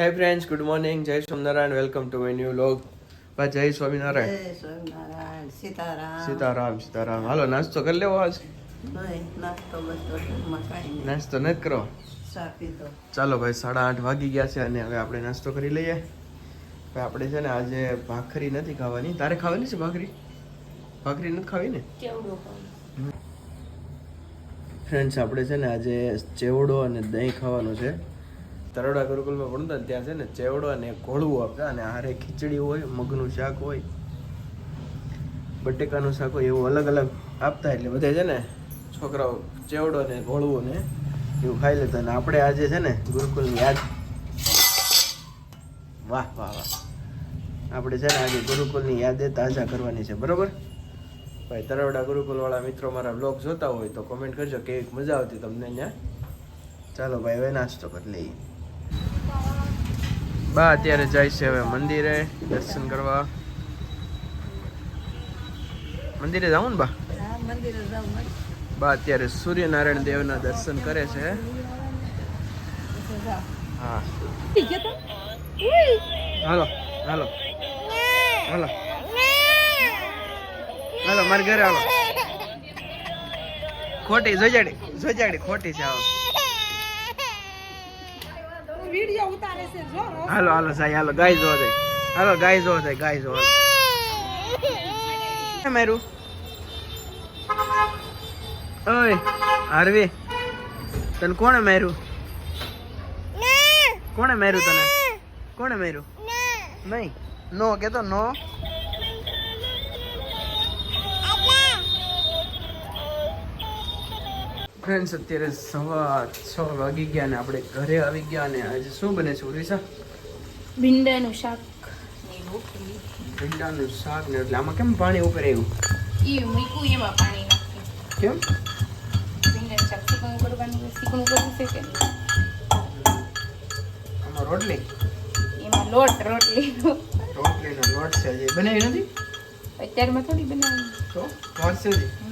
હે friends good morning જય Swaminarayan welcome to my new log બા જય સ્વામિનારાયણ જય સ્વામિનારાયણ સીતારામ સીતારામ સીતારામ હાલો નાસ્તો કરી લેવો આજ? નાસ્તો નથી કરો. ચાલો ભાઈ સાડા આઠ વાગી ગયા છે અને હવે આપણે નાસ્તો કરી લઈએ. ભાઈ આપણે છે ને આજે ભાખરી નથી ખાવાની. તારે ખાવાની છે ભાખરી? ભાખરી નથી ખાવી ને? ફ્રેન્ડ્સ આપણે છે ને આજે ચેવડો અને દહીં ખાવાનું છે. તરોડા ગુરુકુલમાં ભણતા ને ત્યાં છે ને ચેવડો અને ઘોળવું આપતા અને હારે ખીચડી હોય, મગનું શાક હોય, બટેકાનું શાક હોય, એવું અલગ અલગ આપતા. એટલે બધે છે ને છોકરાઓ ચેવડો ને ઘોળવું ને એવું ખાઈ લેતા. અને આપણે આજે છે ને ગુરુકુલની યાદ વાહ વાહ વાહ. આપણે છે ને આજે ગુરુકુલની યાદે તાજા કરવાની છે. બરોબર? ભાઈ તરવડા ગુરુકુલવાળા મિત્રો મારા બ્લોગ જોતા હોય તો કોમેન્ટ કરજો. કેવી મજા આવતી તમને અહીંયા. ચાલો ભાઈ, હવે નાસ્તો કરી લઈએ. બા અત્યારે જાય છે હવે મંદિરે દર્શન કરવા. મંદિરે જાઉં ને બા? બા અત્યારે સૂર્યનારાયણ દેવના દર્શન કરે છે. હા. હાલો હાલો. હાલો. હાલો મારે ઘરે હાલો. ખોટી જોજાડી જોજાડી ખોટી છે આવો વીડિયો ઉતારે છે જો હાલો હાલો સાઈ હાલો ગાય જો દે હાલો ગાય જો દે ગાય જોવા દે મેરું? ઓય હારવી. તને કોણે માર્યું? કોણે માર્યું તને? કોણે માર્યું? નહીં. નો કેતો નો. ફ્રેન્ડ્સ અત્યારે સવા છ વાગી ગયા ને આપણે ઘરે આવી ગયા અને આજે શું બને છે ઉડીસા ભીંડાનું શાક. ને ભીંડાનું શાક ને એટલે આમાં કેમ પાણી ઉપર આવ્યું? એ મૂક્યું એમાં પાણી નાખ્યું. કેમ? ભીંડાનું શાક શીકણું કરવાનું. શીકણું કરવું છે કે? આમાં રોટલી? એમાં લોટ રોટલી. રોટલીનો લોટ છે હજી બનાવી નથી? અત્યારમાં થોડી બનાવી તો વાર છે. હજી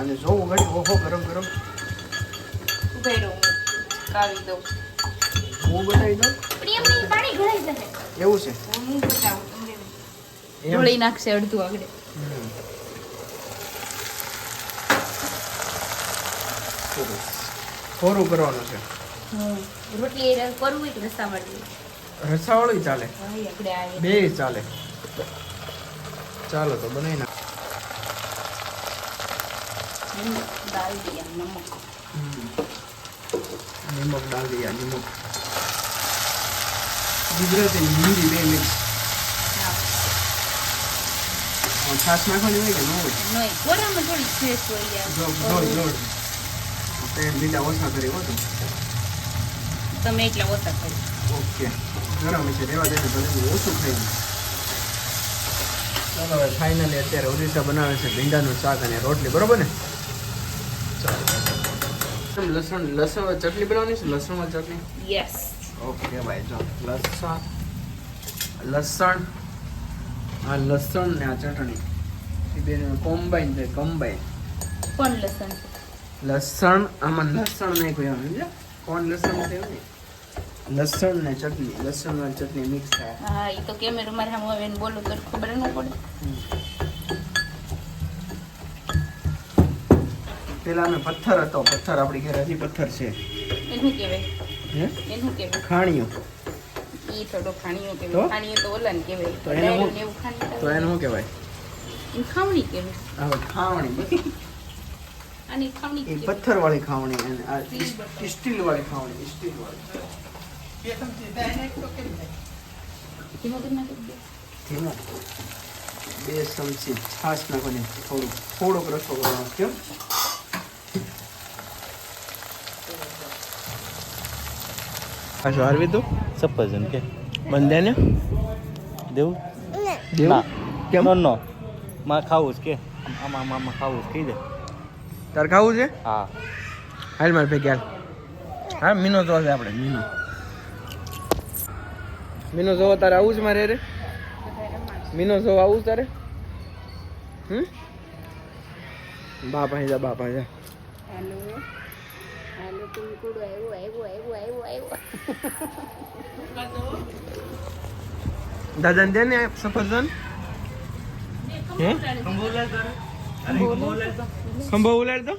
અને જોવું ઘડી ઓહો ગરમ ગરમ. ઉભેરો કાવી દઉં. હું બનાવી દઉં? પાણી ઘડાઈ જશે. એવું છે? હું બતાવું તમને. ઢોળી નાખશે અડધું આગળ. હમ. કરવાનું છે? રોટલી એ કરવું હોય કે રસ્તા મળવી રસાવાળું ચાલે. બે ચાલે. ચાલો તો બનાવી નાખ. દાલ દિયા નમક નિમક ડાલ દઈએ નિમક ગુજરાતી અને હિન્દી બે મિક્સ હા છાશ નાખવાની હોય કે ન હોય નહીં કોરામાં થોડી ફ્રેશ હોય યાર જોડ જોડ જોડ આપણે લીલા ઓછા કરી હો તો તમે એટલા ઓછા કરી ઓકે ગરમ છે રેવા દે ભલે હું ઓછું ખાઈ લઉં. ચાલો હવે ફાઇનલી અત્યારે ઓરિસા બનાવે છે ભીંડાનું શાક અને રોટલી બરોબર ને ચાલો લસણ લસણ ચટણી બનાવવાની છે લસણમાં ચટણી યસ ઓકે ભાઈ જો લસણ લસણ આ લસણ ને આ ચટણી એ બે કોમ્બાઈન છે કોમ્બાઈન પણ લસણ છે લસણ આમાં લસણ નહીં કોઈ આવે સમજ્યા? કોણ લસણ છે એવું નહીં. લસણ ને ચટણી લસણ ને ચટણી મિક્સ થાય હા એ તો કેમેરો મારે સામે હવે એને બોલું તો ખબર ન પડે પેલા અમે પથ્થર હતો. પથ્થર આપણી ઘેર હજી પથ્થર છે. એનું કહેવાય હે? એનું કહેવાય ખાણીઓ એ થોડો ખાણીઓ? કહેવાય ખાણીઓ તો ઓલા ને કહેવાય તો એને હું- તો એને શું કહેવાય? એને ખાવણી કહેવાય હવે ખાવણી. આની ખાવણી પથ્થર વાળી ખાવણી અને આ સ્ટીલ વાળી ખાવણી. ધીમો બે ચમચી છાશ નાખવાની થોડું. થોડોક રસો કરવાનો કેમ પાછું હારવી દો સફરજન કે. બંધાને? દેવું? દેવું? કેમ? નો માં ખાવું છે કે. આમાં આમાં ખાવું છે કહી દે. તાર ખાવું છે? હા. હાલ માર ભાઈ હાલ. હા મીનો તો છે આપણે મીનો. મીનો જોવો તારે આવું જ મારે રે. મીનો જોવો આવું જ તારે. હમ? બાપા જા બાપા જા. હાલો હાલો તું કુડો આવ્યો આવ્યો આવ્યો આવ્યો આવ્યો દાદા દે ને સફરજન. હે? ખંભો ઉલાડ દો.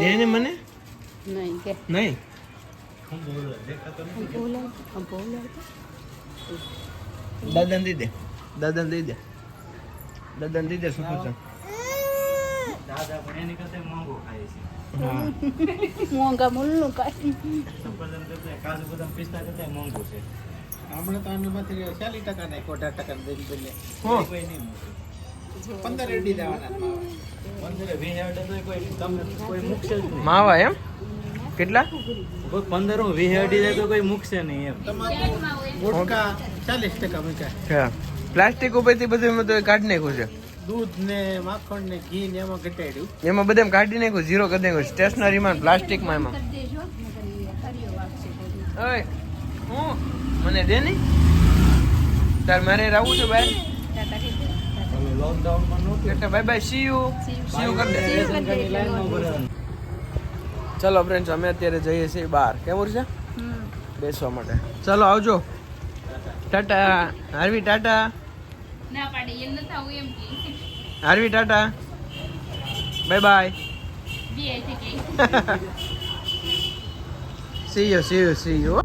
દે ને મને. નહીં કે. નહીં? દાદાને દઈ દે. દાદાને દઈ દે. દાદાને દઈ દે સફરજન. દાદા પણ એની કરતા મોંઘો ખાય છે. મોંઘા મૂલનું કાંઈ સફરજન કરતા કાજુ બદામ પિસ્તા કરતા મોંઘું છે. હમણાં તો આનામાંથી ચાલીસ ટકા નાખ્યો અઢાર ટકા દઈ હો. કોઈ નહીં પંદર રેડી દેવાના પંદર વીસ હેઠળ તો કોઈ તમને કોઈ મૂકશે માવા એમ? કેટલા? કોઈ પંદર વીસ અઢી જાય તો કોઈ મૂકશે નહીં એમ. તમાકુ ચાલીસ ટકા મૂક્યા. હા પ્લાસ્ટિક ઉપરથી બધું એમાં તો કાઢી નાખ્યું છે? દૂધ ને માખણ ને ઘી ને એમાં ઘટાડ્યું. એમાં બધામાં કાઢી નાખ્યું ઝીરો કરી નાખ્યું. સ્ટેશનરીમાં પ્લાસ્ટિકમાં એમાં. માં વાગશે બધું. ઓય હું? મને દે નહીં? તાર મારે રાવું છે બહાર લોકડાઉનમાં. નહોતું. એટલે bye bye see you see you કરી દે. ચલો ફ્રેન્ડ્સ અમે અત્યારે જઈએ છીએ બહાર. કેવું છે બેસવા માટે. ચલો આવજો. ટાટા. Harvey tata. ના પાડે એમ ન થાવું એમ કે. Harvey ta-ta. Bye bye see you see you see you